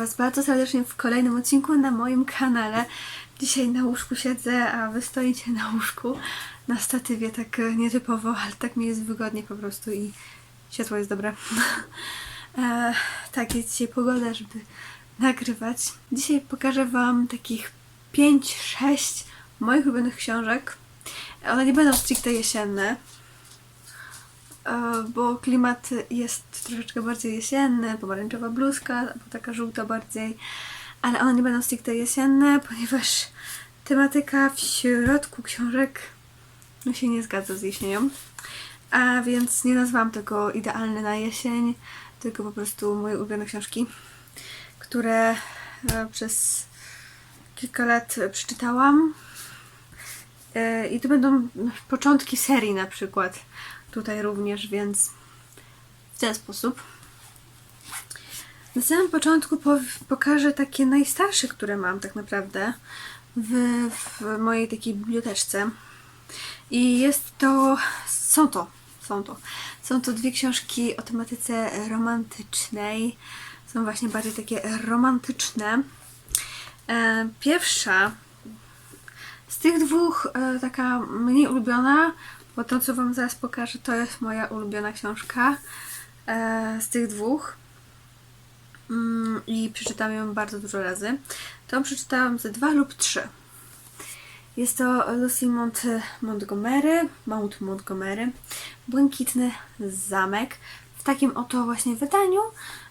Was bardzo serdecznie w kolejnym odcinku na moim kanale. Dzisiaj na łóżku siedzę, a Wy stoicie na łóżku, na statywie, tak e, nietypowo, ale tak mi jest wygodnie po prostu i światło jest dobre. e, tak, jest dzisiaj pogoda, żeby nagrywać. Dzisiaj pokażę Wam takich 5-6 moich ulubionych książek. One nie będą stricte jesienne, bo klimat jest troszeczkę bardziej jesienny, pomarańczowa bluzka, albo taka żółta bardziej, ale one nie będą stricte jesienne, ponieważ tematyka w środku książek no się nie zgadza z jesienią. A więc nie nazwałam tego idealny na jesień, tylko po prostu moje ulubione książki, które e, przez kilka lat przeczytałam. E, I to będą początki serii na przykład tutaj również, więc w ten sposób. Na samym początku po, pokażę takie najstarsze, które mam tak naprawdę w, w mojej takiej biblioteczce. I jest to, są to, są to, są to dwie książki o tematyce romantycznej. Są właśnie bardziej takie romantyczne. E, pierwsza z tych dwóch e, taka mniej ulubiona, bo to co Wam zaraz pokażę to jest moja ulubiona książka e, z tych dwóch. Mm, I przeczytałam ją bardzo dużo razy. To przeczytałam ze dwa lub trzy. Jest to Lucy Mont Montgomery, Mount Montgomery, Błękitny Zamek. W takim oto właśnie wydaniu,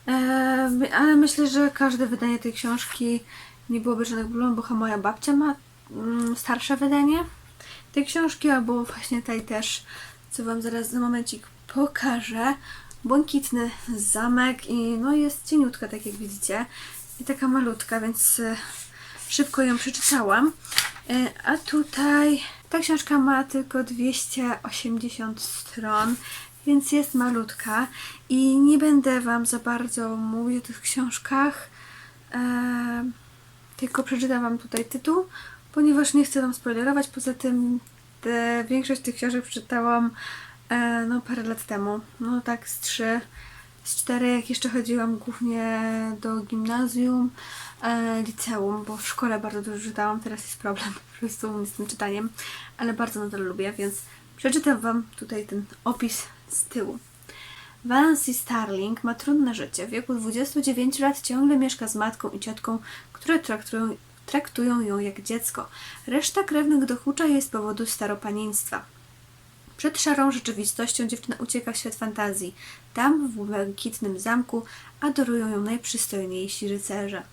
e, ale myślę, że każde wydanie tej książki nie byłoby żadnych problemów, bo moja babcia ma mm, starsze wydanie tej książki, albo właśnie tej też, co Wam zaraz za momencik pokażę. Błękitny zamek i no jest cieniutka, tak jak widzicie. I taka malutka, więc e, szybko ją przeczytałam. E, A tutaj ta książka ma tylko 280 stron, więc jest malutka i nie będę Wam za bardzo mówić o tych książkach, e, tylko przeczytam Wam tutaj tytuł, ponieważ nie chcę Wam spoilerować. Poza tym te, większość tych książek przeczytałam e, no parę lat temu, no tak z trzy, z cztery, jak jeszcze chodziłam głównie do gimnazjum, e, liceum, bo w szkole bardzo dużo czytałam, teraz jest problem po prostu z tym czytaniem, ale bardzo nadal lubię, więc przeczytam Wam tutaj ten opis z tyłu. Valency Starling ma trudne życie. W wieku 29 lat ciągle mieszka z matką i ciotką, które traktują, traktują ją jak dziecko. Reszta krewnych dokucza jej z powodu staropanieństwa. Przed szarą rzeczywistością dziewczyna ucieka w świat fantazji. Tam, w błękitnym zamku, adorują ją najprzystojniejsi rycerze.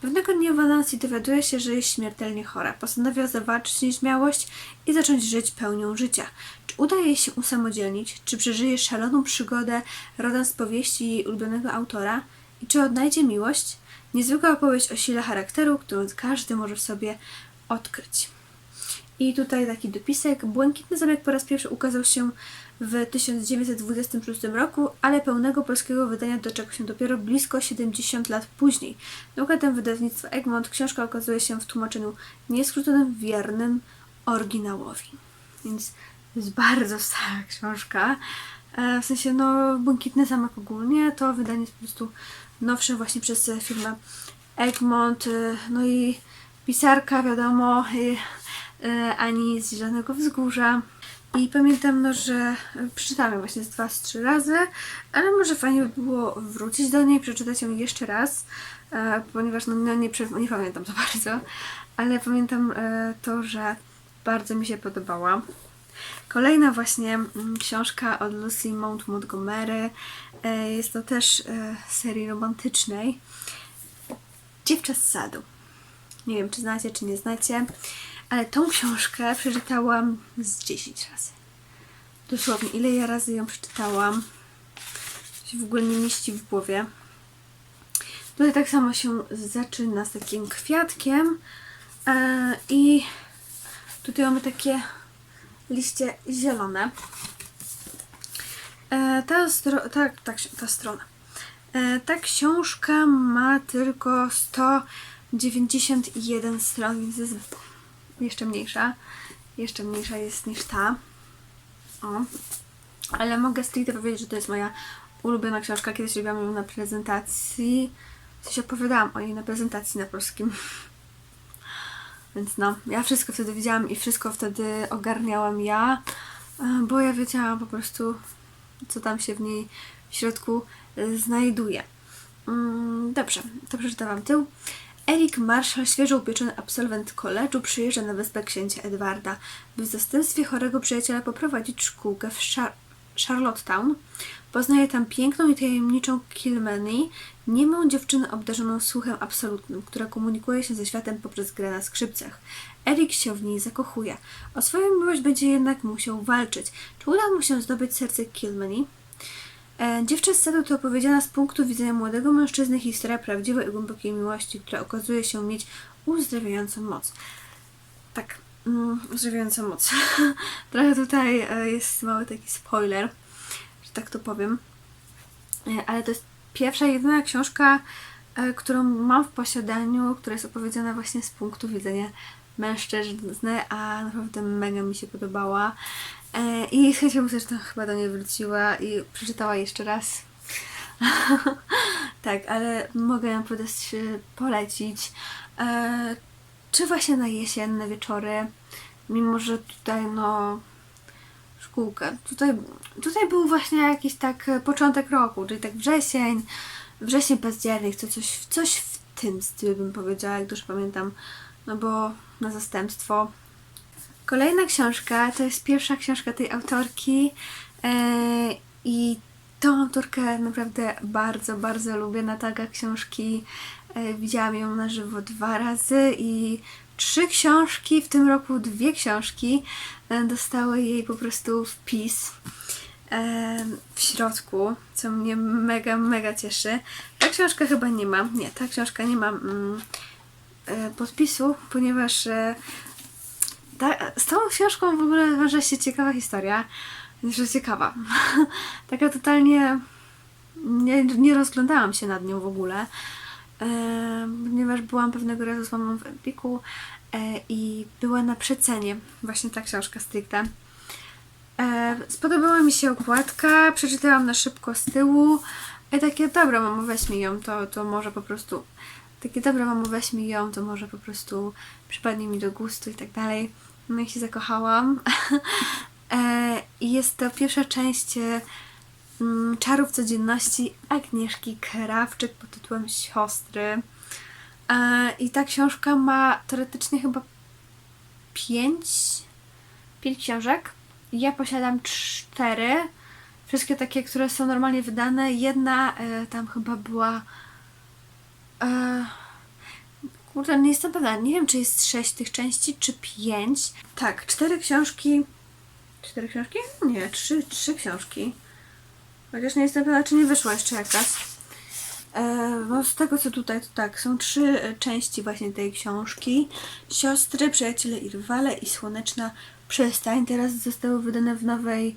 Pewnego dnia Valency dowiaduje się, że jest śmiertelnie chora. Postanawia zawalczyć nieśmiałość i zacząć żyć pełnią życia. Czy uda jej się usamodzielnić? Czy przeżyje szaloną przygodę rodem z powieści jej ulubionego autora? I czy odnajdzie miłość? Niezwykła opowieść o sile charakteru, którą każdy może w sobie odkryć. I tutaj taki dopisek. Błękitny Zamek po raz pierwszy ukazał się w 1926 roku, ale pełnego polskiego wydania doczekał się dopiero blisko 70 lat później. Nakładem wydawnictwa Egmont książka okazuje się w tłumaczeniu nieskróconym, wiernym oryginałowi. Więc to jest bardzo stara książka. E, W sensie, no, Błękitny Zamek ogólnie to wydanie jest po prostu nowsze właśnie przez firmę Egmont. e, No i pisarka, wiadomo, e, e, ani z żadnego wzgórza. I pamiętam, no, że przeczytałam ją właśnie z dwa, z trzy razy, ale może fajnie by było wrócić do niej, przeczytać ją jeszcze raz, e, ponieważ no, no, nie, nie pamiętam za bardzo, ale pamiętam e, to, że bardzo mi się podobała. Kolejna właśnie mm, książka od Lucy Mount Montgomery. E, Jest to też e, serii romantycznej. Dziewczę z sadu. Nie wiem, czy znacie, czy nie znacie, ale tą książkę przeczytałam z 10 razy. Dosłownie, ile ja razy ją przeczytałam, się w ogóle nie mieści w głowie. Tutaj tak samo się zaczyna z takim kwiatkiem e, i tutaj mamy takie liście zielone. E, ta, ta, ta, ta strona. E, ta książka ma tylko 191 stron, więc jest jeszcze mniejsza. Jeszcze mniejsza jest niż ta. O. Ale mogę stricte powiedzieć, że to jest moja ulubiona książka. Kiedyś robiłam ją na prezentacji. Coś opowiadałam o niej na prezentacji na polskim. Więc no, ja wszystko wtedy widziałam i wszystko wtedy ogarniałam ja, e, bo ja wiedziałam po prostu, co tam się w niej w środku e, znajduje. Mm, Dobrze, to przeczytałam tył. Eric Marshall, świeżo upieczony absolwent koledżu, przyjeżdża na wyspę księcia Edwarda, by w zastępstwie chorego przyjaciela poprowadzić szkółkę w Char- Charlottetown. Poznaje tam piękną i tajemniczą Kilmeny, niemą dziewczynę obdarzoną słuchem absolutnym, która komunikuje się ze światem poprzez grę na skrzypcach. Eric się w niej zakochuje. O swoją miłość będzie jednak musiał walczyć. Czy uda mu się zdobyć serce Kilmeny? E, Dziewczę z sadu to opowiedziana z punktu widzenia młodego mężczyzny historia prawdziwej i głębokiej miłości, która okazuje się mieć uzdrawiającą moc. Tak, mm, uzdrawiającą moc. Trochę tutaj e, jest mały taki spoiler, że tak to powiem. E, Ale to jest pierwsza, jedyna książka, e, którą mam w posiadaniu, która jest opowiedziana właśnie z punktu widzenia mężczyzny, a naprawdę mega mi się podobała. I z chęcią też chyba do niej wróciła i przeczytała jeszcze raz. tak, ale mogę ją podać, polecić. Czy właśnie na jesienne wieczory, mimo że tutaj no szkółka. Tutaj, tutaj był właśnie jakiś tak początek roku, czyli tak wrzesień, wrzesień, październik, to coś, coś w tym stylu bym powiedziała, jak dobrze pamiętam, no bo na zastępstwo. Kolejna książka to jest pierwsza książka tej autorki e, i tą autorkę naprawdę bardzo, bardzo lubię. Natalka książki, widziałam ją na żywo dwa razy i trzy książki, w tym roku dwie książki e, dostały jej po prostu wpis e, w środku, co mnie mega, mega cieszy. Ta książka chyba nie ma, nie, ta książka nie ma mm, e, podpisu, ponieważ e, ta, z tą książką w ogóle wiąże się ciekawa historia. Że ciekawa. Taka totalnie nie, nie rozglądałam się nad nią w ogóle, e, ponieważ byłam pewnego razu z mamą w Empiku e, i była na przecenie właśnie ta książka stricte. E, spodobała mi się okładka, przeczytałam na szybko z tyłu i takie, dobra mamo, weź mi ją, to, to może po prostu takie, dobra mamo, weź mi ją, to może po prostu przypadnie mi do gustu i tak dalej. No i się zakochałam. E, I jest to pierwsza część e, Czarów Codzienności Agnieszki Krawczyk pod tytułem Siostry. E, I ta książka ma teoretycznie chyba pięć, pięć książek. Ja posiadam cztery. Wszystkie takie, które są normalnie wydane. Jedna e, tam chyba była. E, kurde, nie jestem pewna. Nie wiem, czy jest sześć tych części, czy pięć. Tak, cztery książki. Cztery książki? Nie, trzy, trzy książki. Chociaż nie jestem pewna, czy nie wyszła jeszcze jakaś. E, no z tego co tutaj, to tak, są trzy e, części właśnie tej książki. Siostry, Przyjaciele i Rywale i Słoneczna Przystań. Teraz zostały wydane w nowej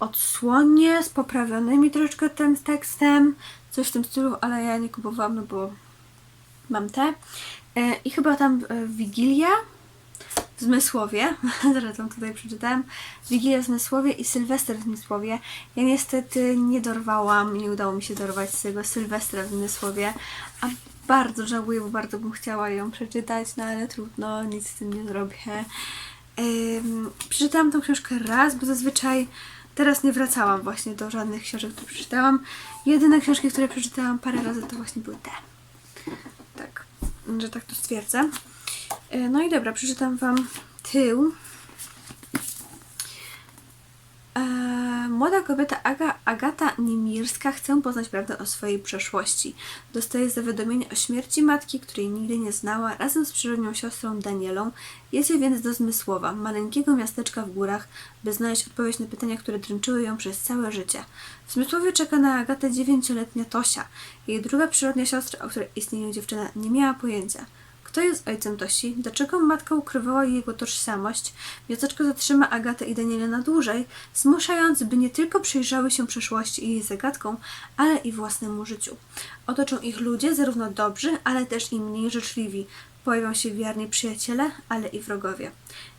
odsłonie z poprawionymi troszeczkę tym tekstem. Coś w tym stylu, ale ja nie kupowałam, no bo mam te. E, I chyba tam e, Wigilia Zmysłowie, tam tutaj przeczytałem, Wigilia w Zmysłowie i Sylwester w Zmysłowie. Ja niestety nie dorwałam, nie udało mi się dorwać tego Sylwestra w Zmysłowie, a bardzo żałuję, bo bardzo bym chciała ją przeczytać, no ale trudno, nic z tym nie zrobię. Ym, przeczytałam tą książkę raz, bo zazwyczaj teraz nie wracałam właśnie do żadnych książek, które przeczytałam. Jedyne książki, które przeczytałam parę razy, to właśnie były te. Tak, że tak to stwierdzę. E, No i dobra, przeczytam Wam tył. E, młoda kobieta Aga, Agata Niemirska chce poznać prawdę o swojej przeszłości. Dostaje zawiadomienie o śmierci matki, której nigdy nie znała, razem z przyrodnią siostrą Danielą. Jedzie więc do Zmysłowa, maleńkiego miasteczka w górach, by znaleźć odpowiedź na pytania, które dręczyły ją przez całe życie. W Zmysłowie czeka na Agatę dziewięcioletnia Tosia. Jej druga przyrodnia siostra, o której istnieniu dziewczyna nie miała pojęcia. Kto jest ojcem Tosi? Dlaczego matka ukrywała jego tożsamość? Miasteczko zatrzyma Agatę i Daniela na dłużej, zmuszając, by nie tylko przyjrzały się przeszłości i jej zagadkom, ale i własnemu życiu. Otoczą ich ludzie, zarówno dobrzy, ale też i mniej życzliwi. Pojawią się wierni przyjaciele, ale i wrogowie.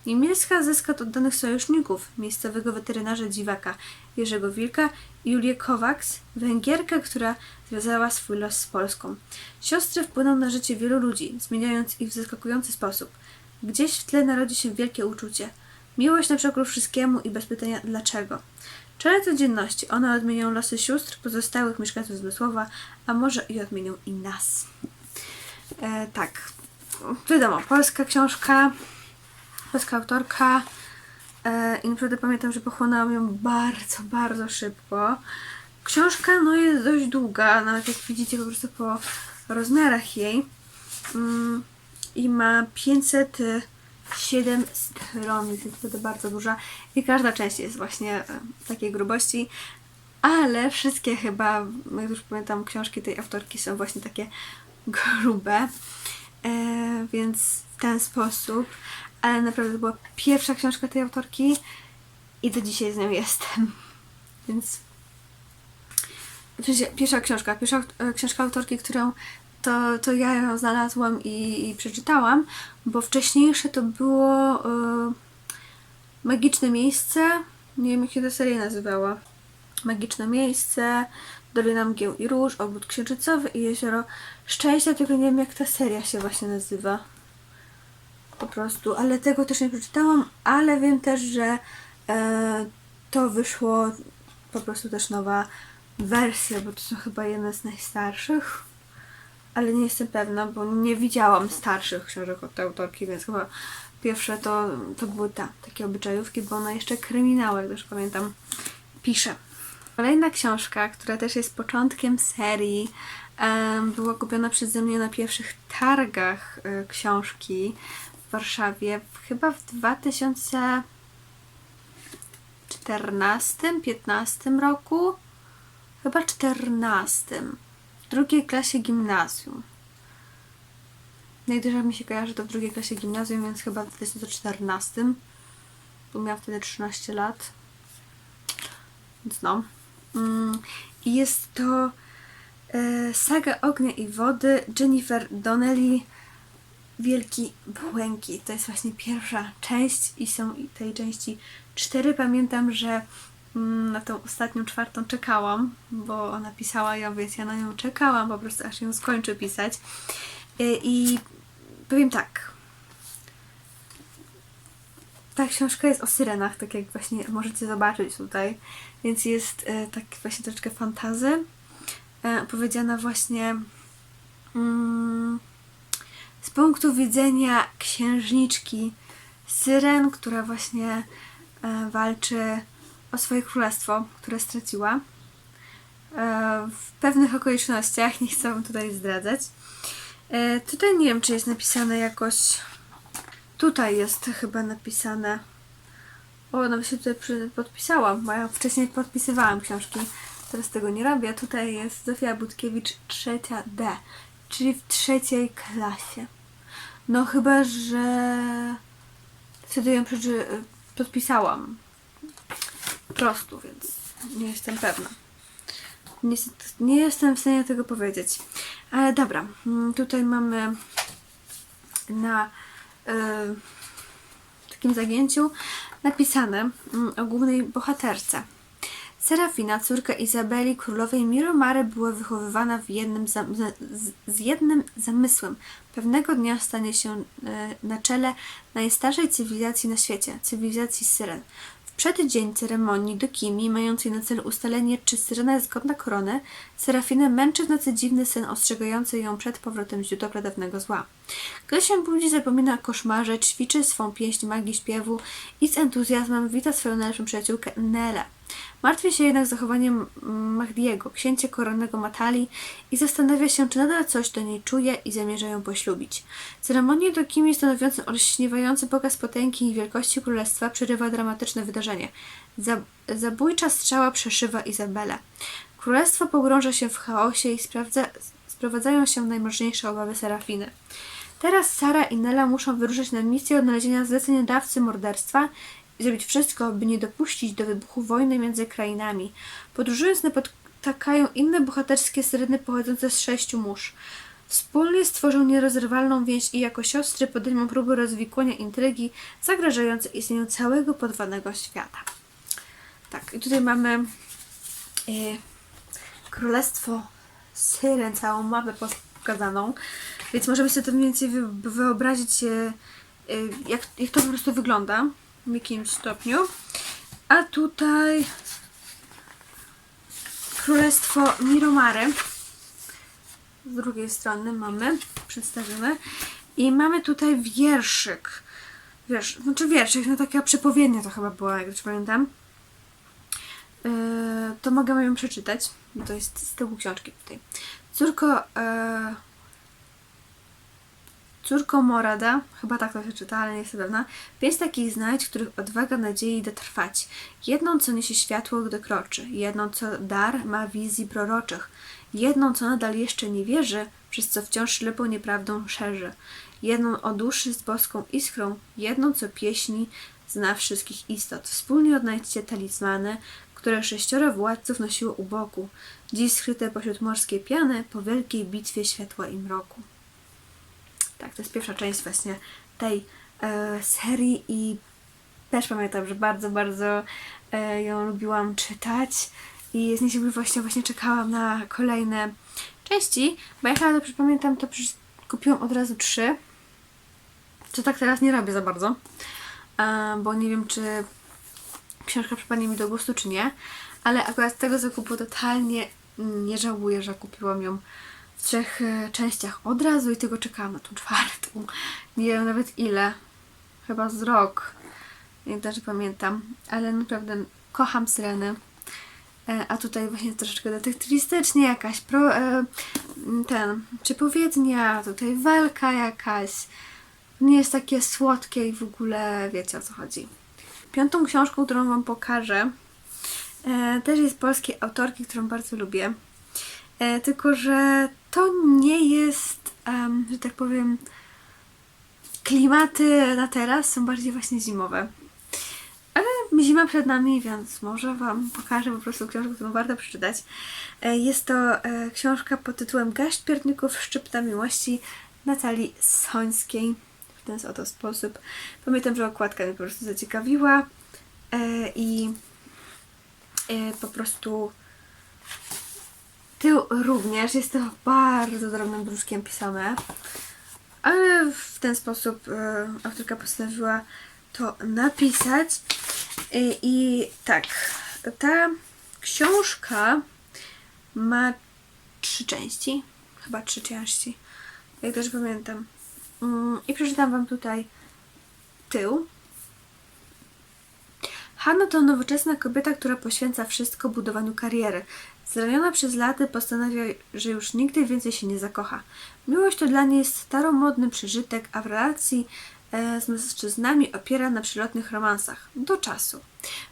Niemiecka zyska od oddanych sojuszników, miejscowego weterynarza dziwaka Jerzego Wilka i Julię Kowaks, Węgierkę, która związała swój los z Polską. Siostry wpłyną na życie wielu ludzi, zmieniając ich w zaskakujący sposób. Gdzieś w tle narodzi się wielkie uczucie. Miłość na przekór wszystkiemu i bez pytania dlaczego. Czele codzienności, one odmienią losy sióstr, pozostałych mieszkańców Zmysłowa, a może i odmienią i nas. E, tak, wiadomo, polska książka, polska autorka. E, i naprawdę pamiętam, że pochłonęłam ją bardzo, bardzo szybko. Książka no jest dość długa, nawet jak widzicie po prostu po rozmiarach jej mm, i ma 507 stron, więc jest naprawdę bardzo duża. I każda część jest właśnie e, takiej grubości, ale wszystkie chyba, jak już pamiętam, książki tej autorki są właśnie takie grube, e, więc w ten sposób, ale naprawdę to była pierwsza książka tej autorki i do dzisiaj z nią jestem, więc sensie, pierwsza książka, pierwsza e, książka autorki, którą to, to ja ją znalazłam i, i przeczytałam, bo wcześniejsze to było e, Magiczne Miejsce, nie wiem jak się ta seria nazywała. Magiczne Miejsce, Dolina Mgieł i Róż, Obód Księżycowy i Jezioro Szczęścia, tylko nie wiem jak ta seria się właśnie nazywa. Po prostu, ale tego też nie przeczytałam, ale wiem też, że e, to wyszło po prostu też nowa wersja, bo to są chyba jedne z najstarszych, ale nie jestem pewna, bo nie widziałam starszych książek od tej autorki, więc chyba pierwsze to, to były ta, takie obyczajówki, bo ona jeszcze kryminały, jak też pamiętam, pisze. Kolejna książka, która też jest początkiem serii, była kupiona przeze mnie na pierwszych targach e, książki w Warszawie, chyba w 2014-15 roku. Chyba 14. W drugiej klasie gimnazjum. Najdłużej mi się kojarzy to w drugiej klasie gimnazjum, więc chyba w 2014. Bo miałam wtedy 13 lat. Więc no. Mm, jest to e, Saga Ognia i Wody Jennifer Donnelly Wielki Błękit. To jest właśnie pierwsza część i są tej części cztery. Pamiętam, że mm, na tą ostatnią, czwartą czekałam, bo ona pisała ją, więc ja na nią czekałam, po prostu aż ją skończę pisać. E, I powiem tak. Ta książka jest o syrenach, tak jak właśnie możecie zobaczyć tutaj, więc jest e, tak właśnie troszeczkę fantazy. E, opowiedziana właśnie mm, z punktu widzenia księżniczki Syren, która właśnie e, walczy o swoje królestwo, które straciła. E, w pewnych okolicznościach, nie chcę wam tutaj zdradzać. E, tutaj nie wiem, czy jest napisane jakoś. Tutaj jest chyba napisane. O, nawet się tutaj podpisałam, bo ja wcześniej podpisywałam książki. Teraz tego nie robię. Tutaj jest Zofia Budkiewicz, trzecia D, czyli w trzeciej klasie. No chyba, że wtedy ją podpisałam. Po prostu, więc nie jestem pewna. Nie jestem w stanie tego powiedzieć. Ale dobra, mm, tutaj mamy na e, takim zagięciu napisane mm, o głównej bohaterce. Serafina, córka Izabeli, królowej Miromary, była wychowywana w jednym z- z jednym zamysłem. Pewnego dnia stanie się e, na czele najstarszej cywilizacji na świecie, cywilizacji Syren. Przeddzień ceremonii Dokimi, mającej na celu ustalenie, czy Syrena jest godna korony, Serafinę męczy w nocy dziwny sen ostrzegający ją przed powrotem źródła pradawnego zła. Gdy się budzi, zapomina o koszmarze, ćwiczy swą pieśń magii śpiewu i z entuzjazmem wita swoją najlepszą przyjaciółkę Nelę. Martwi się jednak zachowaniem Mahdiego, księcia koronnego Matali i zastanawia się, czy nadal coś do niej czuje i zamierza ją poślubić. Ceremonię do Kimi stanowiącą olśniewający pokaz potęgi i wielkości królestwa przerywa dramatyczne wydarzenie. Zab- zabójcza strzała przeszywa Izabelę. Królestwo pogrąża się w chaosie i sprawdza- sprowadzają się najmroczniejsze obawy Serafiny. Teraz Sara i Nela muszą wyruszyć na misję odnalezienia zleceniodawcy morderstwa zrobić wszystko, by nie dopuścić do wybuchu wojny między krainami. Podróżując napotkają inne bohaterskie syreny pochodzące z sześciu mórz. Wspólnie stworzą nierozerwalną więź i jako siostry podejmą próby rozwikłania intrygi zagrażającej istnieniu całego podwodnego świata. Tak, i tutaj mamy e, Królestwo Syren, całą mapę pokazaną, więc możemy sobie to mniej więcej wy- wyobrazić, e, e, jak, jak to po prostu wygląda w jakimś stopniu. A tutaj Królestwo Miromary. Z drugiej strony mamy, przedstawimy. I mamy tutaj wierszyk. Wiesz, znaczy wierszyk, no taka przepowiednia to chyba była, jak dobrze pamiętam. Yy, to mogę ją przeczytać. To jest z tyłu książki tutaj. Córko, yy, córko Morada, chyba tak to się czyta, ale nie jestem pewna. Pięć takich znajdź, których odwaga nadziei da trwać. Jedną, co niesie światło, gdy kroczy. Jedną, co dar ma wizji proroczych. Jedną, co nadal jeszcze nie wierzy, przez co wciąż ślepą nieprawdą szerzy. Jedną o duszy z boską iskrą. Jedną, co pieśni zna wszystkich istot. Wspólnie odnajdźcie talizmany, które sześcioro władców nosiło u boku, dziś skryte pośród morskiej piany, po wielkiej bitwie światła i mroku. Tak, to jest pierwsza część właśnie tej e, serii i też pamiętam, że bardzo, bardzo e, ją lubiłam czytać i z niecierpliwością właśnie czekałam na kolejne części, bo jak ja dobrze pamiętam, to kupiłam od razu trzy, co tak teraz nie robię za bardzo, e, bo nie wiem, czy książka przypadnie mi do gustu, czy nie, ale akurat z tego zakupu totalnie nie żałuję, że kupiłam ją trzech e, częściach od razu i tylko czekałam na tą czwartą. Nie wiem nawet ile. Chyba z rok. Nie też pamiętam. Ale naprawdę kocham Syreny. E, A tutaj właśnie troszeczkę detektywistycznie jakaś pro, e, ten, przepowiednia, tutaj walka jakaś. Nie jest takie słodkie i w ogóle wiecie o co chodzi. Piątą książką, którą Wam pokażę, też jest polskiej autorki, którą bardzo lubię. Tylko, że to nie jest, em, że tak powiem, klimaty na teraz są bardziej właśnie zimowe. Ale zima przed nami, więc może Wam pokażę po prostu książkę, którą warto przeczytać. E, Jest to e, książka pod tytułem Gaść Pierdników Szczypta Miłości Natalii Sońskiej. W ten oto sposób. Pamiętam, że okładka mnie po prostu zaciekawiła e, i po prostu tył również. Jest to bardzo drobnym druczkiem pisane. Ale w ten sposób e, autorka postanowiła to napisać. I, I tak, ta książka ma trzy części. Chyba trzy części. Jak też pamiętam. Mm, I przeczytam Wam tutaj tył. Hanna to nowoczesna kobieta, która poświęca wszystko budowaniu kariery. Zraniona przez lata postanawia, że już nigdy więcej się nie zakocha. Miłość to dla niej staromodny przeżytek, a w relacji e, z mężczyznami opiera na przelotnych romansach. Do czasu.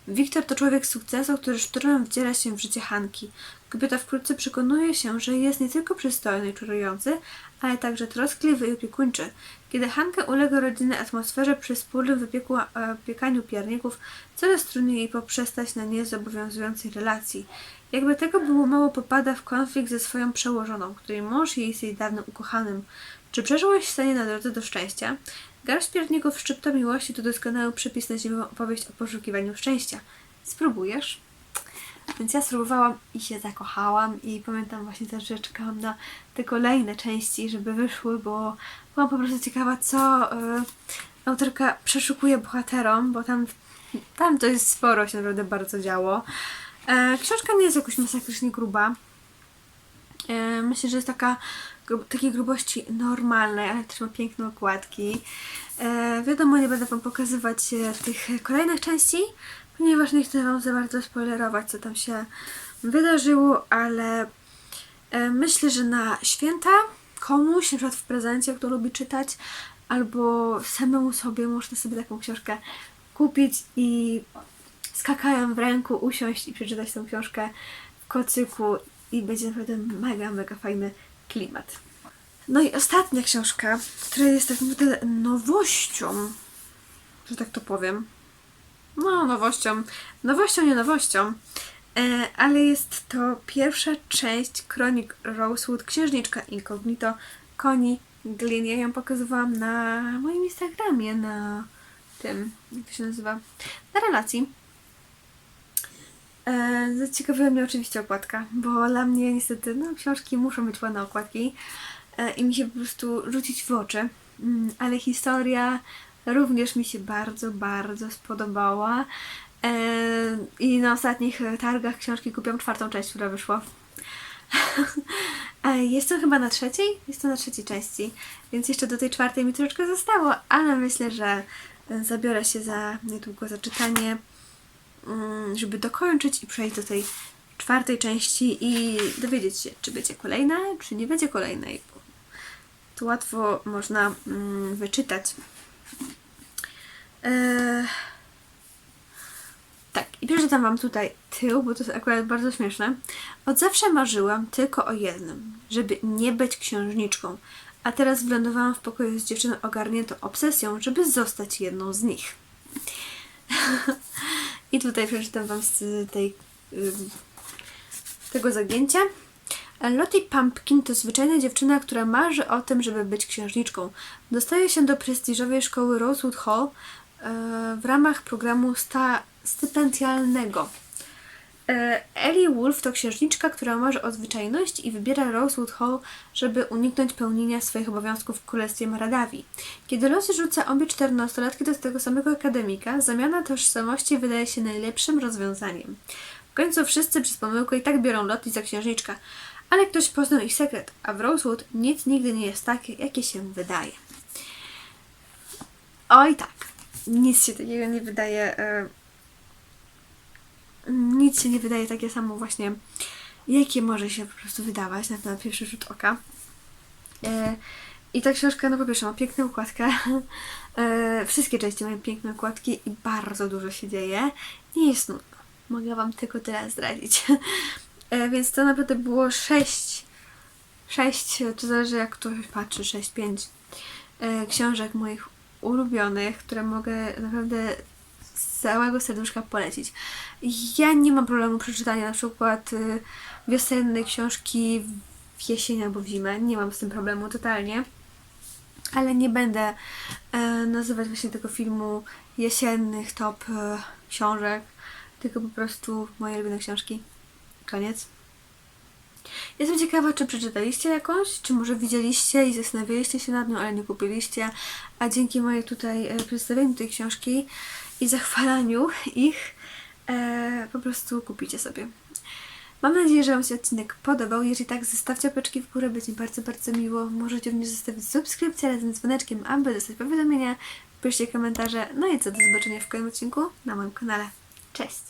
Wiktor to człowiek sukcesu, który szturmem wdziera się w życie Hanki. Kobieta wkrótce przekonuje się, że jest nie tylko przystojny i czarujący, ale także troskliwy i opiekuńczy. Kiedy Hanka ulega rodzinnej atmosferze przy wspólnym wypieku, e, piekaniu pierników, coraz trudniej jej poprzestać na niezobowiązującej relacji. Jakby tego było mało, popada w konflikt ze swoją przełożoną, której mąż jest jej dawnym ukochanym. Czy przeżyłeś stanie na drodze do szczęścia? Garść pierników szczypta miłości to doskonały przepis na zimową opowieść o poszukiwaniu szczęścia. Spróbujesz? Więc ja spróbowałam i się zakochałam i pamiętam właśnie też, że czekałam na te kolejne części, żeby wyszły, bo byłam po prostu ciekawa, co y, autorka przeszukuje bohaterom, bo tam, tam to jest sporo się naprawdę bardzo działo. E, książka nie jest jakoś masakrycznie gruba. E, myślę, że jest taka takiej grubości normalnej, ale też ma piękne okładki. E, wiadomo, nie będę Wam pokazywać e, tych kolejnych części, ponieważ nie chcę Wam za bardzo spoilerować, co tam się wydarzyło, ale e, myślę, że na święta komuś, na przykład w prezencie, kto lubi czytać, albo samemu sobie można sobie taką książkę kupić i skakają w ręku, usiąść i przeczytać tą książkę w kocyku i będzie naprawdę mega, mega fajny klimat. No i ostatnia książka, która jest tak naprawdę nowością, że tak to powiem. No, nowością. Nowością, nie nowością. E, ale jest to pierwsza część kronik Rosewood, Księżniczka Incognito Koni Glyn. Ja ją pokazywałam na moim Instagramie, na tym, jak to się nazywa, na relacji. E, zaciekawiła mnie oczywiście okładka, bo dla mnie niestety, no książki muszą mieć ładne okładki e, i mi się po prostu rzucić w oczy. Mm, ale historia również mi się bardzo, bardzo spodobała. E, I na ostatnich targach książki kupiłam czwartą część, która wyszła. A Jestem chyba na trzeciej? Jestem na trzeciej części, więc jeszcze do tej czwartej mi troszeczkę zostało, ale myślę, że zabiorę się za niedługo za czytanie, żeby dokończyć i przejść do tej czwartej części i dowiedzieć się, czy będzie kolejna, czy nie będzie kolejnej. To łatwo można mm, wyczytać. Eee... Tak, i przeczytam Wam tutaj tył, bo to jest akurat bardzo śmieszne. Od zawsze marzyłam tylko o jednym, żeby nie być księżniczką, a teraz wylądowałam w pokoju z dziewczyną ogarniętą obsesją, żeby zostać jedną z nich. I tutaj przeczytam Wam z tej, tego zagięcia. Lottie Pumpkin to zwyczajna dziewczyna, która marzy o tym, żeby być księżniczką. Dostaje się do prestiżowej szkoły Rosewood Hall e, w ramach programu sta stypendialnego. E, Ellie Wolf to księżniczka, która marzy o zwyczajności i wybiera Rosewood Hall, żeby uniknąć pełnienia swoich obowiązków w Królestwie Maradawi. Kiedy los rzuca obie czternastolatki do tego samego akademika, zamiana tożsamości wydaje się najlepszym rozwiązaniem. W końcu wszyscy przez pomyłkę i tak biorą Lottie za księżniczkę, ale ktoś poznał ich sekret, a w Rosewood nic nigdy nie jest takie, jakie się wydaje. Oj tak, nic się takiego nie wydaje... E, nic się nie wydaje takie samo właśnie, jakie może się po prostu wydawać na, na pierwszy rzut oka. E, I ta książka, no po pierwsze, ma piękną układkę. E, wszystkie części mają piękne układki i bardzo dużo się dzieje. Nie jest nudno. Mogę Wam tylko tyle zdradzić. E, więc to naprawdę było sześć, sześć, to zależy jak ktoś patrzy, sześć, pięć e, książek moich ulubionych, które mogę naprawdę całego serduszka polecić. Ja nie mam problemu przeczytania na przykład y, wiosennej książki w jesień albo w zimę. Nie mam z tym problemu totalnie. Ale nie będę e, nazywać właśnie tego filmu jesiennych top e, książek, tylko po prostu moje ulubione książki. Koniec. Jestem ciekawa, czy przeczytaliście jakąś, czy może widzieliście i zastanawialiście się nad nią, ale nie kupiliście, a dzięki mojej tutaj e, przedstawieniu tej książki i zachwalaniu ich e, po prostu kupicie sobie. Mam nadzieję, że Wam się odcinek podobał. Jeżeli tak, zostawcie łapeczki w górę, będzie mi bardzo, bardzo miło. Możecie również zostawić subskrypcję razem z dzwoneczkiem, aby dostać powiadomienia. Piszcie komentarze. No i co, do zobaczenia w kolejnym odcinku na moim kanale. Cześć!